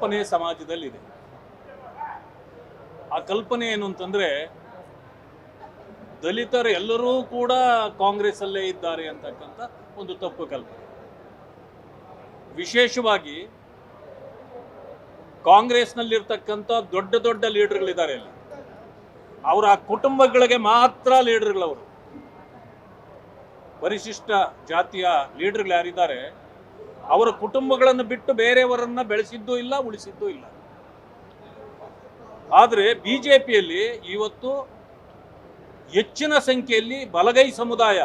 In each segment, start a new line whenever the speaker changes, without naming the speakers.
ಕಲ್ಪನೆ ಸಮಾಜದಲ್ಲಿದೆ. ಆ ಕಲ್ಪನೆ ಏನು ಅಂತಂದ್ರೆ, ದಲಿತರು ಎಲ್ಲರೂ ಕೂಡ ಕಾಂಗ್ರೆಸ್ ಅಲ್ಲೇ ಇದ್ದಾರೆ ಅಂತಕ್ಕಂಥ ಒಂದು ತಪ್ಪು ಕಲ್ಪನೆ. ವಿಶೇಷವಾಗಿ ಕಾಂಗ್ರೆಸ್ನಲ್ಲಿರ್ತಕ್ಕಂಥ ದೊಡ್ಡ ದೊಡ್ಡ ಲೀಡರ್ಗಳಿದ್ದಾರೆ ಅಲ್ಲಿ. ಅವರ ಕುಟುಂಬಗಳಿಗೆ ಮಾತ್ರ ಲೀಡರ್ಗಳವರು. ಪರಿಶಿಷ್ಟ ಜಾತಿಯ ಲೀಡರ್ಗಳು ಯಾರಿದ್ದಾರೆ ಅವರ ಕುಟುಂಬಗಳನ್ನು ಬಿಟ್ಟು ಬೇರೆಯವರನ್ನ ಬೆಳೆಸಿದ್ದೂ ಇಲ್ಲ, ಉಳಿಸಿದ್ದೂ ಇಲ್ಲ. ಆದರೆ ಬಿಜೆಪಿಯಲ್ಲಿ ಇವತ್ತು ಹೆಚ್ಚಿನ ಸಂಖ್ಯೆಯಲ್ಲಿ ಬಲಗೈ ಸಮುದಾಯ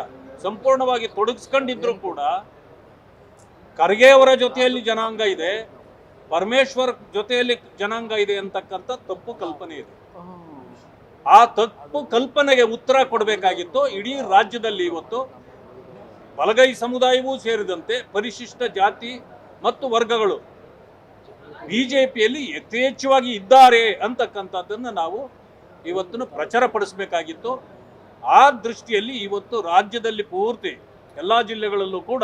ಸಂಪೂರ್ಣವಾಗಿ ತೊಡಗಿಸ್ಕೊಂಡಿದ್ರು ಕೂಡ ಖರ್ಗೆ ಅವರ ಜೊತೆಯಲ್ಲಿ ಜನಾಂಗ ಇದೆ, ಪರಮೇಶ್ವರ್ ಜೊತೆಯಲ್ಲಿ ಜನಾಂಗ ಇದೆ ಅಂತಕ್ಕಂಥ ತಪ್ಪು ಕಲ್ಪನೆ ಇದೆ. ಆ ತಪ್ಪು ಕಲ್ಪನೆಗೆ ಉತ್ತರ ಕೊಡಬೇಕಾಗಿತ್ತು, ಇಡೀ ರಾಜ್ಯದಲ್ಲಿ ಇವತ್ತು ಬಲಗೈ ಸಮುದಾಯವೂ ಸೇರಿದಂತೆ ಪರಿಶಿಷ್ಟ ಜಾತಿ ಮತ್ತು ವರ್ಗಗಳು ಬಿಜೆಪಿಯಲ್ಲಿ ಯಥೇಚ್ಛವಾಗಿ ಇದ್ದಾರೆ ಅಂತಕ್ಕಂಥದ್ದನ್ನು ನಾವು ಇವತ್ತನ್ನು ಪ್ರಚಾರಪಡಿಸಬೇಕಾಗಿತ್ತು ಆ ದೃಷ್ಟಿಯಲ್ಲಿ ಇವತ್ತು ರಾಜ್ಯದಲ್ಲಿ ಪೂರ್ತಿ ಎಲ್ಲ ಜಿಲ್ಲೆಗಳಲ್ಲೂ ಕೂಡ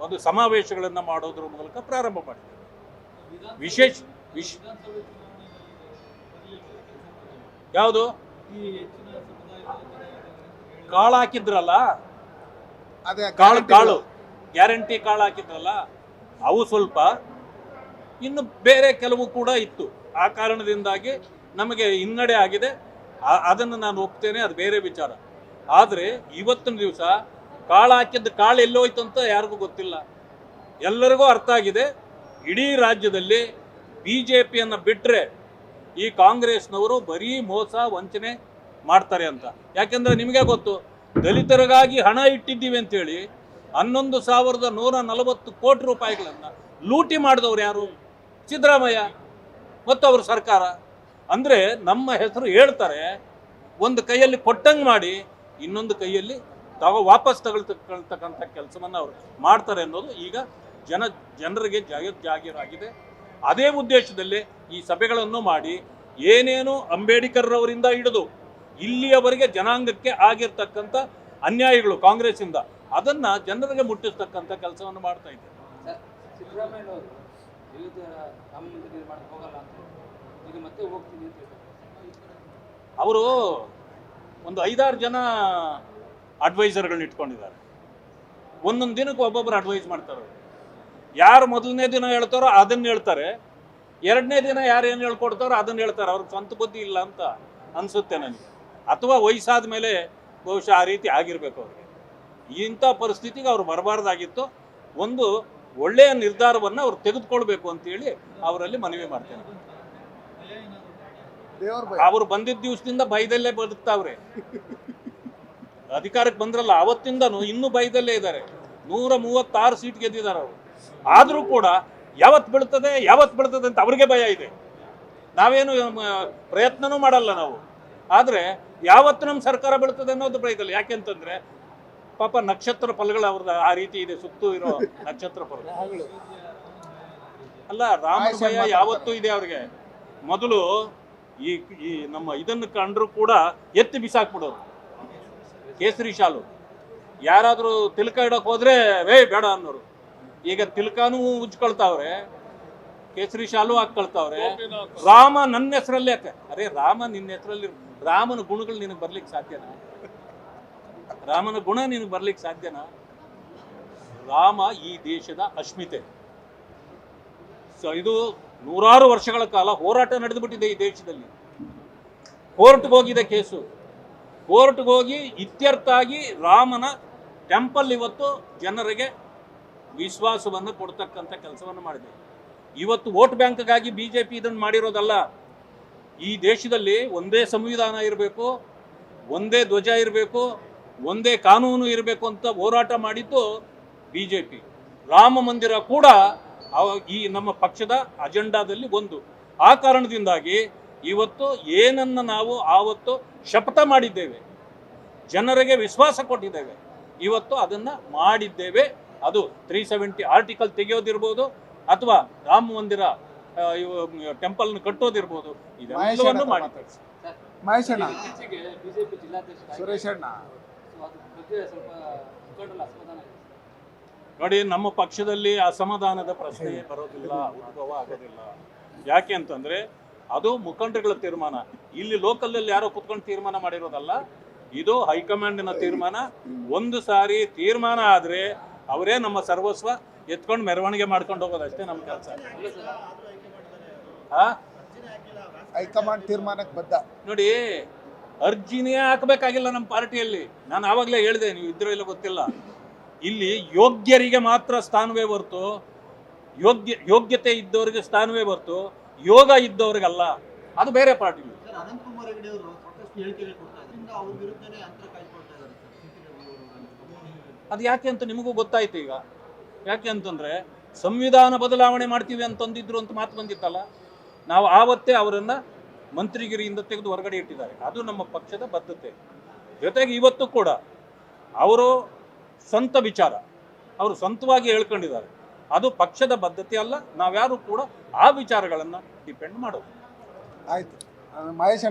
ಒಂದು ಸಮಾವೇಶಗಳನ್ನು ಮಾಡೋದ್ರ ಮೂಲಕ ಪ್ರಾರಂಭ ಮಾಡಿದೆ ವಿಶೇಷ ವಿಶ್ ಯಾವುದು? ಕಾಳು ಹಾಕಿದ್ರಲ್ಲ?
ಅದೇ
ಕಾಳು ಕಾಳು. ಗ್ಯಾರಂಟಿ ಕಾಳು ಹಾಕಿದ್ರಲ್ಲ ಅವು ಸ್ವಲ್ಪ ಇನ್ನು ಬೇರೆ ಕೆಲವು ಕೂಡ ಇತ್ತು. ಆ ಕಾರಣದಿಂದಾಗಿ ನಮಗೆ ಹಿನ್ನಡೆ ಆಗಿದೆ. ಅದನ್ನು ನಾನು ಒಪ್ತೇನೆ ಅದು ಬೇರೆ ವಿಚಾರ. ಆದರೆ ಇವತ್ತಿನ ದಿವಸ ಕಾಳು ಹಾಕಿದ್ದು ಕಾಳು ಎಲ್ಲೋಯ್ತು ಅಂತ ಯಾರಿಗೂ ಗೊತ್ತಿಲ್ಲ. ಎಲ್ಲರಿಗೂ ಅರ್ಥ ಆಗಿದೆ. ಇಡೀ ರಾಜ್ಯದಲ್ಲಿ ಬಿ ಜೆ ಪಿಯನ್ನು ಬಿಟ್ಟರೆ ಈ ಕಾಂಗ್ರೆಸ್ನವರು ಬರೀ ಮೋಸ ವಂಚನೆ ಮಾಡ್ತಾರೆ ಅಂತ. ಯಾಕೆಂದರೆ ನಿಮಗೆ ಗೊತ್ತು ದಲಿತರಿಗಾಗಿ ಹಣ ಇಟ್ಟಿದ್ದೀವಿ ಅಂತೇಳಿ ಹನ್ನೊಂದು ಸಾವಿರದ ನೂರ ನಲವತ್ತು ಕೋಟಿ ರೂಪಾಯಿಗಳನ್ನು ಲೂಟಿ ಮಾಡಿದವರು ಯಾರು? ಸಿದ್ದರಾಮಯ್ಯ ಮತ್ತು ಅವ್ರ ಸರ್ಕಾರ. ಅಂದರೆ ನಮ್ಮ ಹೆಸರು ಹೇಳ್ತಾರೆ, ಒಂದು ಕೈಯಲ್ಲಿ ಕೊಟ್ಟಂಗೆ ಮಾಡಿ ಇನ್ನೊಂದು ಕೈಯಲ್ಲಿ ತಗೋ ವಾಪಸ್ ತಗೊಳ್ತಕ್ಕಂಥ ಕೆಲಸವನ್ನು ಅವರು ಮಾಡ್ತಾರೆ ಅನ್ನೋದು ಈಗ ಜನ, ಜನರಿಗೆ ಜಾಗ, ಜಾಗೀರಾಗಿದೆ. ಅದೇ ಉದ್ದೇಶದಲ್ಲಿ ಈ ಸಭೆಗಳನ್ನು ಮಾಡಿ ಏನೇನು ಅಂಬೇಡ್ಕರ್ ಅವರಿಂದ ಹಿಡಿದು ಇಲ್ಲಿಯವರೆಗೆ ಜನಾಂಗಕ್ಕೆ ಆಗಿರ್ತಕ್ಕಂಥ ಅನ್ಯಾಯಗಳು ಕಾಂಗ್ರೆಸ್ಸಿಂದ ಅದನ್ನ ಜನರಿಗೆ ಮುಟ್ಟಿಸ್ತಕ್ಕಂಥ ಕೆಲಸವನ್ನು ಮಾಡ್ತಾ ಇದ್ದಾರೆ
ಅವರು
ಒಂದು ಐದಾರು ಜನ ಅಡ್ವೈಸರ್ಗಳನ್ನ ಇಟ್ಕೊಂಡಿದ್ದಾರೆ. ಒಂದೊಂದು ದಿನಕ್ಕೆ ಒಬ್ಬೊಬ್ಬರು ಅಡ್ವೈಸ್ ಮಾಡ್ತಾರೆ ಯಾರು ಮೊದಲನೇ ದಿನ ಹೇಳ್ತಾರೋ ಅದನ್ನ ಹೇಳ್ತಾರೆ. ಎರಡನೇ ದಿನ ಯಾರು ಏನು ಹೇಳ್ಕೊಡ್ತಾರೋ ಅದನ್ನ ಹೇಳ್ತಾರೆ. ಅವ್ರಿಗೆ ಸ್ವಂತ ಬುದ್ಧಿ ಇಲ್ಲ ಅಂತ ಅನ್ಸುತ್ತೆ ನನಗೆ. ಅಥವಾ ವಯಸ್ಸಾದ ಮೇಲೆ ಬಹುಶಃ ಆ ರೀತಿ ಆಗಿರ್ಬೇಕು ಅವ್ರಿಗೆ. ಇಂಥ ಪರಿಸ್ಥಿತಿಗೆ ಅವ್ರು ಬರಬಾರ್ದಾಗಿತ್ತು. ಒಂದು ಒಳ್ಳೆಯ ನಿರ್ಧಾರವನ್ನು ಅವ್ರು ತೆಗೆದುಕೊಳ್ಬೇಕು ಅಂತೇಳಿ ಅವರಲ್ಲಿ ಮನವಿ ಮಾಡ್ತೇನೆ. ಅವರು ಬಂದಿದ್ದ ದಿವಸದಿಂದ ಭಯದಲ್ಲೇ ಬದುಕ್ತಾವ್ರೆ. ಅಧಿಕಾರಕ್ಕೆ ಬಂದ್ರಲ್ಲ ಅವತ್ತಿಂದನು ಇನ್ನೂ ಭಯದಲ್ಲೇ ಇದ್ದಾರೆ. ನೂರ ಮೂವತ್ತಾರು ಸೀಟ್ ಗೆದ್ದಿದ್ದಾರೆ ಅವರು. ಆದರೂ ಕೂಡ ಯಾವತ್ತು ಬೀಳ್ತದೆ ಯಾವತ್ತು ಬೀಳ್ತದೆ ಅಂತ ಅವ್ರಿಗೆ ಭಯ ಇದೆ. ನಾವೇನು ಪ್ರಯತ್ನನೂ ಮಾಡಲ್ಲ ನಾವು. ಆದರೆ ಯಾವತ್ತು ನಮ್ಮ ಸರ್ಕಾರ ಬೀಳ್ತದೆ ಅನ್ನೋದು ಭಯದಲ್ಲಿ ಯಾಕೆಂತಂದ್ರೆ ಪಾಪ ನಕ್ಷತ್ರ ಫಲಗಳು ಅವ್ರದ್ದು ಆ ರೀತಿ ಇದೆ ಸುತ್ತು ಇರೋ ನಕ್ಷತ್ರ ಫಲ ಅಲ್ಲ ರಾಮನ ಭಯ ಯಾವತ್ತೂ ಇದೆ ಅವ್ರಿಗೆ. ಮೊದಲು ಈ ಈ ನಮ್ಮ ಇದನ್ನು ಕಂಡ್ರು ಕೂಡ ಎತ್ತಿ ಬಿಸಾಕ್ಬಿಡೋರು. ಕೇಸರಿ ಶಾಲು. ಯಾರಾದರೂ ತಿಲಕ ಇಡೋಕೆ ಹೋದ್ರೆ ವೇ ಬೇಡ ಅನ್ನೋರು. ಈಗ ತಿಲಕಾನು ಉಜ್ಕೊಳ್ತಾವ್ರೆ. ಕೇಸರಿ ಶಾಲು ಹಾಕೊಳ್ತಾವ್ರೆ ರಾಮ ನನ್ನ ಹೆಸರಲ್ಲಿ ಯಾಕೆ ಅರೆ ರಾಮ ನಿನ್ನ ಹೆಸರಲ್ಲಿ ರಾಮನ ಗುಣಗಳು ನಿನಗೆ ಬರ್ಲಿಕ್ಕೆ ಸಾಧ್ಯನಾ? ರಾಮನ ಗುಣ ನಿನಗೆ ಬರ್ಲಿಕ್ಕೆ ಸಾಧ್ಯನಾ? ರಾಮ ಈ ದೇಶದ ಅಸ್ಮಿತೆ ಸೊ ಇದು ನೂರಾರು ವರ್ಷಗಳ ಕಾಲ ಹೋರಾಟ ನಡೆದುಬಿಟ್ಟಿದೆ ಈ ದೇಶದಲ್ಲಿ. ಕೋರ್ಟ್ಗೆ ಹೋಗಿದೆ ಕೇಸು. ಕೋರ್ಟ್ಗೆ ಹೋಗಿ ಇತ್ಯರ್ಥ ಆಗಿ ರಾಮನ ಟೆಂಪಲ್ ಇವತ್ತು ಜನರಿಗೆ ವಿಶ್ವಾಸವನ್ನು ಕೊಡ್ತಕ್ಕಂಥ ಕೆಲಸವನ್ನು ಮಾಡಿದೆ. ಇವತ್ತು ವೋಟ್ ಬ್ಯಾಂಕ್ಗಾಗಿ ಬಿ ಜೆ ಪಿ ಇದನ್ನು ಮಾಡಿರೋದಲ್ಲ. ಈ ದೇಶದಲ್ಲಿ ಒಂದೇ ಸಂವಿಧಾನ ಇರಬೇಕು, ಒಂದೇ ಧ್ವಜ ಇರಬೇಕು, ಒಂದೇ ಕಾನೂನು ಇರಬೇಕು ಅಂತ ಹೋರಾಟ ಮಾಡಿದ್ದು ಬಿ ಜೆ ಪಿ ರಾಮ ಮಂದಿರ ಕೂಡ ಈ ನಮ್ಮ ಪಕ್ಷದ ಅಜೆಂಡಾದಲ್ಲಿ ಒಂದು. ಆ ಕಾರಣದಿಂದಾಗಿ ಇವತ್ತು ಏನನ್ನ ನಾವು ಆವತ್ತು ಶಪಥ ಮಾಡಿದ್ದೇವೆ, ಜನರಿಗೆ ವಿಶ್ವಾಸ ಕೊಟ್ಟಿದ್ದೇವೆ, ಇವತ್ತು ಅದನ್ನ ಮಾಡಿದ್ದೇವೆ. ಅದು ತ್ರೀ ಸೆವೆಂಟಿ ಆರ್ಟಿಕಲ್ ತೆಗೆಯೋದಿರ್ಬೋದು ಅಥವಾ ರಾಮ ಮಂದಿರ ಟೆಂಪಲ್ ಕಟ್ಟೋದಿರ್ಬೋದು ಇದೆಲ್ಲವನ್ನು
ಮಾಡಿ.
ಮಹೇಶ್ ಅಣ್ಣ
ಬಿಜೆಪಿ ಜಿಲ್ಲಾಧ್ಯಕ್ಷ
ಸುರೇಶ್ ಅಣ್ಣ.
ಸೊ ಬಗ್ಗೆ ಸ್ವಲ್ಪ ಅಸಮಾಧಾನ ಇದೆ.
ನೋಡಿ ನಮ್ಮ ಪಕ್ಷದಲ್ಲಿ ಅಸಮಾಧಾನದ ಪ್ರಶ್ನೆ ಬರೋದಿಲ್ಲ ಉದ್ಭವ ಆಗೋದಿಲ್ಲ. ಯಾಕೆ ಅಂತಂದ್ರೆ ಅದು ಮುಖಂಡರುಗಳ ತೀರ್ಮಾನ. ಇಲ್ಲಿ ಲೋಕಲಲ್ಲಿ ಯಾರೋ ಕುತ್ಕೊಂಡು ತೀರ್ಮಾನ ಮಾಡಿರೋದಲ್ಲ ಇದು ಹೈಕಮಾಂಡಿನ ತೀರ್ಮಾನ. ಒಂದು ಸಾರಿ ತೀರ್ಮಾನ ಆದ್ರೆ ಅವರೇ ನಮ್ಮ ಸರ್ವಸ್ವ ಎತ್ಕೊಂಡು ಮೆರವಣಿಗೆ ಮಾಡ್ಕೊಂಡು ಹೋಗೋದು ಅಷ್ಟೇ ನಮ್ಮ ಕೆಲಸ. ಆ
ಹೈಕಮಾಂಡ್ ತೀರ್ಮಾನಕ್ಕೆ ಬದ್ಧ.
ನೋಡಿ ಅರ್ಜಿನೇ ಹಾಕಬೇಕಾಗಿಲ್ಲ ನಮ್ಮ ಪಾರ್ಟಿಯಲ್ಲಿ. ನಾನು ಆವಾಗಲೇ ಹೇಳಿದೆ ನೀವು ಇದ್ರೂ ಇಲ್ಲ ಗೊತ್ತಿಲ್ಲ. ಇಲ್ಲಿ ಯೋಗ್ಯರಿಗೆ ಮಾತ್ರ ಸ್ಥಾನವೇ ಹೊರ್ತು ಯೋಗ್ಯ ಯೋಗ್ಯತೆ ಇದ್ದವರಿಗೆ ಸ್ಥಾನವೇ ಬರ್ತು ಯೋಗ ಇದ್ದವ್ರಿಗಲ್ಲ. ಅದು ಬೇರೆ ಪಾರ್ಟಿ. ಅದು ಯಾಕೆ ಅಂತ ನಿಮಗೂ ಗೊತ್ತಾಯ್ತು ಈಗ. ಯಾಕೆ ಅಂತಂದ್ರೆ ಸಂವಿಧಾನ ಬದಲಾವಣೆ ಮಾಡ್ತೀವಿ ಅಂತಂದಿದ್ರು ಅಂತ ಮಾತು ಬಂದಿತ್ತಲ್ಲ, ನಾವು ಆವತ್ತೇ ಅವರನ್ನ ಮಂತ್ರಿಗಿರಿಯಿಂದ ತೆಗೆದು ಹೊರಗಡೆ ಇಟ್ಟಿದ್ದಾರೆ. ಅದು ನಮ್ಮ ಪಕ್ಷದ ಬದ್ಧತೆ. ಜೊತೆಗೆ ಇವತ್ತು ಕೂಡ ಅವರು ಸ್ವಂತ ವಿಚಾರ, ಅವರು ಸ್ವಂತವಾಗಿ ಹೇಳ್ಕೊಂಡಿದ್ದಾರೆ. ಅದು ಪಕ್ಷದ ಬದ್ಧತೆ ಅಲ್ಲ, ನಾವ್ಯಾರು ಕೂಡ ಆ ವಿಚಾರಗಳನ್ನು ಡಿಪೆಂಡ್ ಮಾಡೋದು.
ಆಯ್ತು. ಮಹೇಶ್